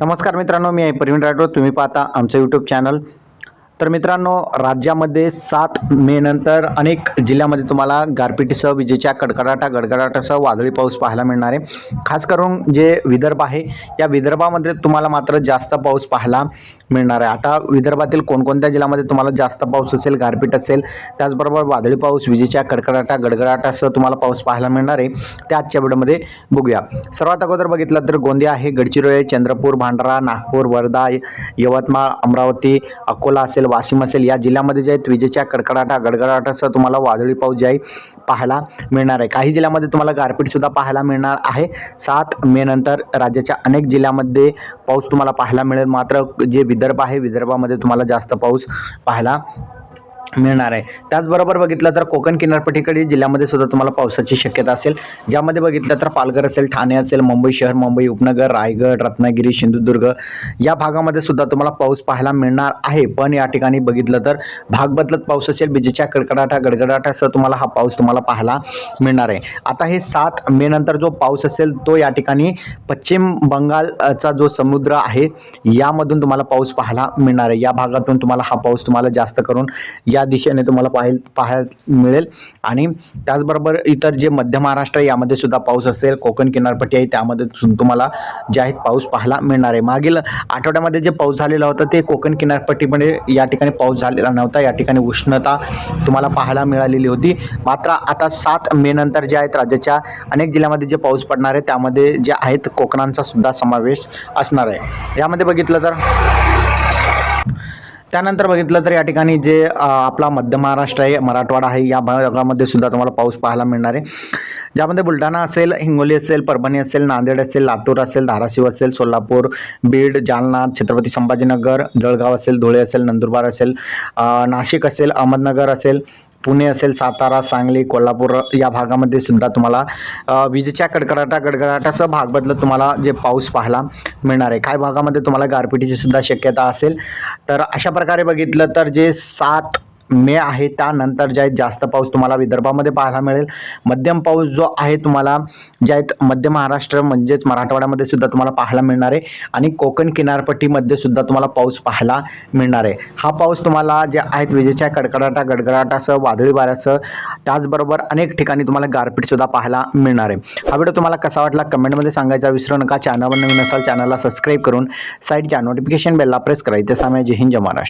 नमस्कार मित्रांनो मी आहे प्रवीण राठोड. तुम्ही पाहता आमचं यूट्यूब चॅनल तर मित्रांनो राज्यामध्ये सात मे नंतर अनेक जिल्ह्यामध्ये तुम्हाला गारपिटीसह विजेच्या कडकडाटा गडगडाटासह वादळी पाऊस पाहायला मिळणार आहे. खास करून जे विदर्भ आहे या विदर्भामध्ये तुम्हाला मात्र जास्त पाऊस पाहायला मिळणार आहे. आता विदर्भातील कोणकोणत्या जिल्ह्यामध्ये तुम्हाला जास्त पाऊस असेल गारपीट असेल त्याचबरोबर वादळी पाऊस विजेच्या कडकडाटा गडगडाटासह तुम्हाला पाऊस पाहायला मिळणार आहे त्या आजच्या व्हिडिओमध्ये बघूया. सर्वात अगोदर बघितलं तर गोंदिया आहे गडचिरोली चंद्रपूर भांडारा नागपूर वर्धा यवतमाळ अमरावती अकोला असेल वाशिम असेल या जिल्ह्यामध्ये जे आहेत विजेच्या कडकडाटा गडगडाटासह तुम्हाला वादळी पाऊस जे आहे पाहायला मिळणार आहे. काही जिल्ह्यामध्ये तुम्हाला गारपीटसुद्धा पाहायला मिळणार आहे. सात मे नंतर राज्याच्या अनेक जिल्ह्यामध्ये पाऊस तुम्हाला पाहायला मिळेल. मात्र जे विदर्भ आहे विदर्भामध्ये तुम्हाला जास्त पाऊस पाहायला मिळणार आहे. त्याचबरोबर बघितलं तर कोकण किनारपट्टीकडील जिल्ह्यामध्ये सुद्धा तुम्हाला पावसाची शक्यता असेल. ज्यामध्ये बघितलं तर पालघर असेल ठाणे असेल मुंबई शहर मुंबई उपनगर रायगड रत्नागिरी सिंधुदुर्ग या भागामध्ये सुद्धा तुम्हाला पाऊस पाहायला मिळणार आहे. पण या ठिकाणी बघितलं तर भाग बदलत पाऊस असेल विजेच्या कडकडाटा गडगडाटासह तुम्हाला हा पाऊस तुम्हाला पाहायला मिळणार आहे. आता हे सात मे नंतर जो पाऊस असेल तो या ठिकाणी पश्चिम बंगालचा जो समुद्र आहे यामधून तुम्हाला पाऊस पाहायला मिळणार आहे. या भागातून तुम्हाला हा पाऊस तुम्हाला जास्त करून या दिशेने तुम्हाला पाहायला पाहायला मिळेल. आणि त्याचबरोबर इतर जे मध्य महाराष्ट्र यामध्ये सुद्धा पाऊस असेल कोकण किनारपट्टी आहे त्यामध्ये तुम्हाला जे आहेत पाऊस पाहायला मिळणार आहे. मागील आठवड्यामध्ये जे पाऊस झालेला होता ते कोकण किनारपट्टीमध्ये या ठिकाणी पाऊस झालेला नव्हता. या ठिकाणी उष्णता तुम्हाला पाहायला मिळालेली होती. मात्र आता सात मे नंतर जे आहेत राज्याच्या अनेक जिल्ह्यामध्ये जे पाऊस पडणार आहे त्यामध्ये जे आहेत कोकणांचा सुद्धा समावेश असणार आहे. यामध्ये बघितलं तर त्यानंतर बघितलं तर या ठिकाणी जे आपला मध्य महाराष्ट्र आहे मराठवाडा आहे या भागामध्ये सुद्धा तुम्हाला पाऊस पाहायला मिळणार आहे. ज्यामध्ये बुलढाणा असेल हिंगोली असेल परभणी असेल नांदेड असेल लातूर असेल धाराशिव असेल सोलापूर बीड जालना छत्रपती संभाजीनगर जळगाव असेल धुळे असेल नंदुरबार असेल नाशिक असेल अहमदनगर असेल पुणे असेल सातारा सांगली कोल्हापूर या भागामध्ये सुद्धा तुम्हाला विजेच्या कडकडाटा कडकडाटासह भाग बदलत तुम्हाला जे पाऊस पाहायला मिळणार आहे. काही भागामध्ये तुम्हाला गारपिटीची सुद्धा शक्यता असेल. तर अशा प्रकारे बघितलं तर जे सात मे आहे त्यानंतर जे आहेत जास्त पाऊस तुम्हाला विदर्भामध्ये पाहायला मिळेल. मध्यम पाऊस जो आहे तुम्हाला जे आहेत मध्य महाराष्ट्र म्हणजेच मराठवाड्यामध्ये सुद्धा तुम्हाला पाहायला मिळणार आहे. आणि कोकण किनारपट्टीमध्ये सुद्धा तुम्हाला पाऊस पाहायला मिळणार आहे. हा पाऊस तुम्हाला जे आहेत विजेच्या कडकडाटा गडगडाटासह वादळी वाऱ्यासह त्याचबरोबर अनेक ठिकाणी तुम्हाला गारपीटसुद्धा पाहायला मिळणार आहे. हा व्हिडिओ तुम्हाला कसा वाटला कमेंटमध्ये सांगायचा विसरू नका. चॅनलवर नवीन असाल चॅनलला सबस्क्राईब करून साईडच्या नोटिफिकेशन बेलला प्रेस करा. इथे सामने जय हिंद जय महाराष्ट्र.